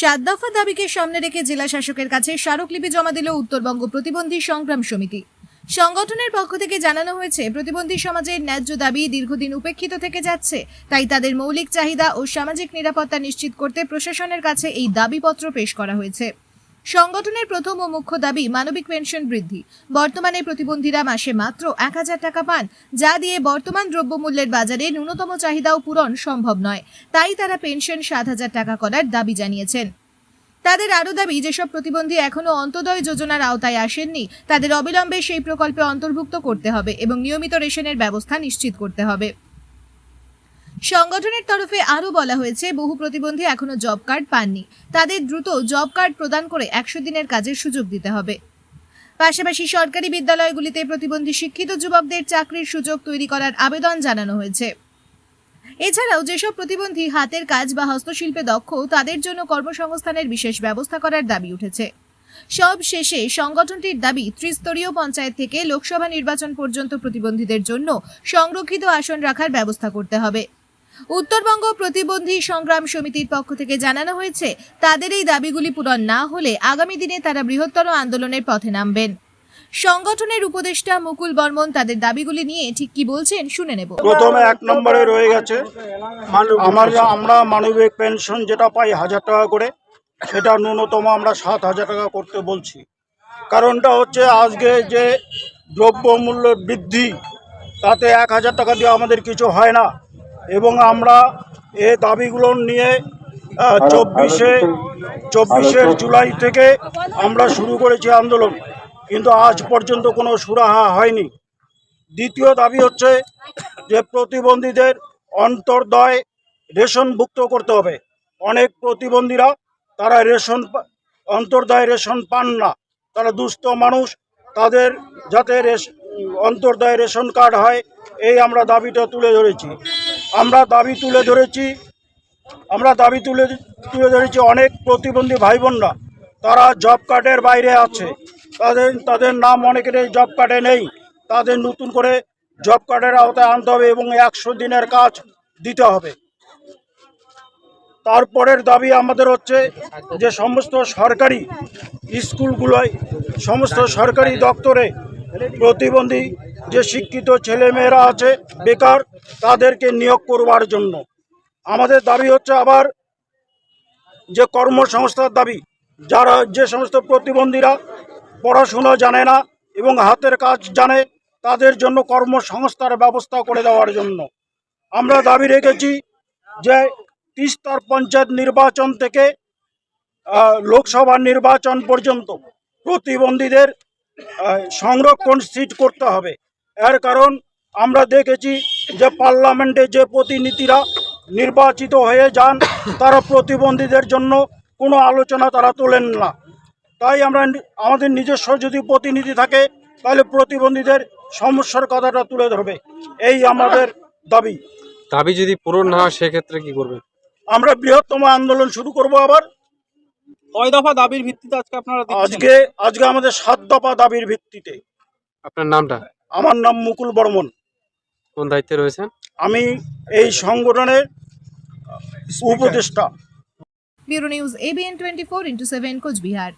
সাত দফা দাবিকে সামনে রেখে জেলা শাসকের কাছে স্মারকলিপি জমা দিল উত্তরবঙ্গ প্রতিবন্ধী সংগ্রাম সমিতি। সংগঠনের পক্ষ থেকে জানানো হয়েছে, প্রতিবন্ধী সমাজের ন্যায্য দাবি দীর্ঘদিন উপেক্ষিত থেকে যাচ্ছে। তাই তাদের মৌলিক চাহিদা ও সামাজিক নিরাপত্তা নিশ্চিত করতে প্রশাসনের কাছে এই দাবিপত্র পেশ করা হয়েছে। সংগঠনের প্রথম ও মুখ্য দাবি মানবিক পেনশন বৃদ্ধি। বর্তমানে প্রতিবন্ধীরা মাসে মাত্র এক হাজার টাকা পান, যা দিয়ে বর্তমান দ্রব্যমূল্যের বাজারে ন্যূনতম চাহিদাও পূরণ সম্ভব নয়। তাই তারা পেনশন সাত হাজার টাকা করার দাবি জানিয়েছেন। তাদের আরও দাবি, যেসব প্রতিবন্ধী এখনও অন্তোদয় যোজনার আওতায় আসেননি, তাদের অবিলম্বে সেই প্রকল্পে অন্তর্ভুক্ত করতে হবে এবং নিয়মিত রেশনের ব্যবস্থা নিশ্চিত করতে হবে। সংগঠনের তরফে আরও বলা হয়েছে, বহু প্রতিবন্ধী এখনও জব কার্ড পাননি। তাদের দ্রুত জব কার্ড প্রদান করে একশো দিনের কাজের সুযোগ দিতে হবে। পাশাপাশি সরকারি বিদ্যালয়গুলিতে প্রতিবন্ধী শিক্ষিত যুবকদের চাকরির সুযোগ তৈরি করার আবেদন জানানো হয়েছে। এছাড়াও যেসব প্রতিবন্ধী হাতের কাজ বা হস্তশিল্পে দক্ষ, তাদের জন্য কর্মসংস্থানের বিশেষ ব্যবস্থা করার দাবি উঠেছে। সব শেষে সংগঠনটির দাবি, ত্রিস্তরীয় পঞ্চায়েত থেকে লোকসভা নির্বাচন পর্যন্ত প্রতিবন্ধীদের জন্য সংরক্ষিত আসন রাখার ব্যবস্থা করতে হবে। উত্তরবঙ্গ প্রতিবন্ধী সংগ্রাম সমিতির পক্ষ থেকে জানানো হয়েছে তাদের এই দাবিগুলি পূরণ না হলে আগামী দিনে তারা বৃহত্তর আন্দোলনের পথে নামবেন। সংগঠনের উপদেষ্টা মুকুল বর্মন তাদের দাবিগুলি নিয়ে ঠিক কি বলছেন শুনে নেব। প্রথমে এক নম্বরে রয়ে গেছে আমার আমরা মানবিক পেনশন যেটা পাই হাজার টাকা করে সেটা ন্যূনতম আমরা সাত হাজার টাকা করতে বলছি। কারণটা হচ্ছে আজকে যে দ্রব্যমূল্য বৃদ্ধি তাতে এক হাজার টাকা দিয়ে আমাদের কিছু হয় না। এবং আমরা এ দাবিগুলো নিয়ে চব্বিশে চব্বিশের জুলাই থেকে আমরা শুরু করেছি আন্দোলন। কিন্তু আজ পর্যন্ত কোনো সুরাহা হয়নি। দ্বিতীয় দাবি হচ্ছে যে প্রতিবন্ধীদের অন্তর্দয় রেশনভুক্ত করতে হবে। অনেক প্রতিবন্ধীরা তারা রেশন অন্তর্দয় রেশন পান না। তারা দুস্থ মানুষ। তাদের যাতে রেশ অন্তর্দয় রেশন কার্ড হয় এই আমরা দাবিটা তুলে ধরেছি। আমরা দাবি তুলে ধরেছি, আমরা দাবি তুলে তুলে ধরেছি অনেক প্রতিবন্ধী ভাই বোনরা তারা জব কার্ডের বাইরে আছে। তাদের তাদের নাম অনেকের এই জব কার্ডে নেই। তাদের নতুন করে জব কার্ডের আওতায় আনতে হবে এবং একশো দিনের কাজ দিতে হবে। তারপরের দাবি আমাদের হচ্ছে যে সমস্ত সরকারি স্কুলগুলোয়, সমস্ত সরকারি দপ্তরে প্রতিবন্ধী যে শিক্ষিত ছেলেমেয়েরা আছে, বেকার, তাদেরকে নিয়োগ করবার জন্য। আমাদের দাবি হচ্ছে আবার যে কর্মসংস্থার দাবি, যারা যে সমস্ত প্রতিবন্ধীরা পড়াশোনা জানে না এবং হাতের কাজ জানে, তাদের জন্য কর্মসংস্থার ব্যবস্থা করে দেওয়ার জন্য। আমরা দাবি রেখেছি যে তিস্তার পঞ্চায়েত নির্বাচন থেকে লোকসভা নির্বাচন পর্যন্ত প্রতিবন্ধীদের সংরক্ষণ সিট করতে হবে। এর কারণ আমরা দেখেছি যে পার্লামেন্টে যে প্রতিনিধিরা নির্বাচিত হয়ে যান তারা প্রতিবন্ধীদের জন্য কোনো আলোচনা তারা তোলেন না। তাই আমরা আমাদের নিজস্ব যদি প্রতিনিধি থাকে তাহলে প্রতিবন্ধীদের সমস্যার কথাটা তুলে ধরবে। এই আমাদের দাবি। দাবি যদি পূরণ না হয় সেক্ষেত্রে কি করবে? আমরা বৃহত্তম আন্দোলন শুরু করব আবার। কয় দফা দাবির ভিত্তিতে আজকে আপনারা আজকে আজকে আমাদের সাত দফা দাবির ভিত্তিতে। আপনার নামটা? আমার নাম মুকুল বর্মন। কোন দায়িত্বে রয়েছেন? আমি এই সংগঠনের উপদেষ্টা। Bureau news ABN twenty four into seven Coochbehar.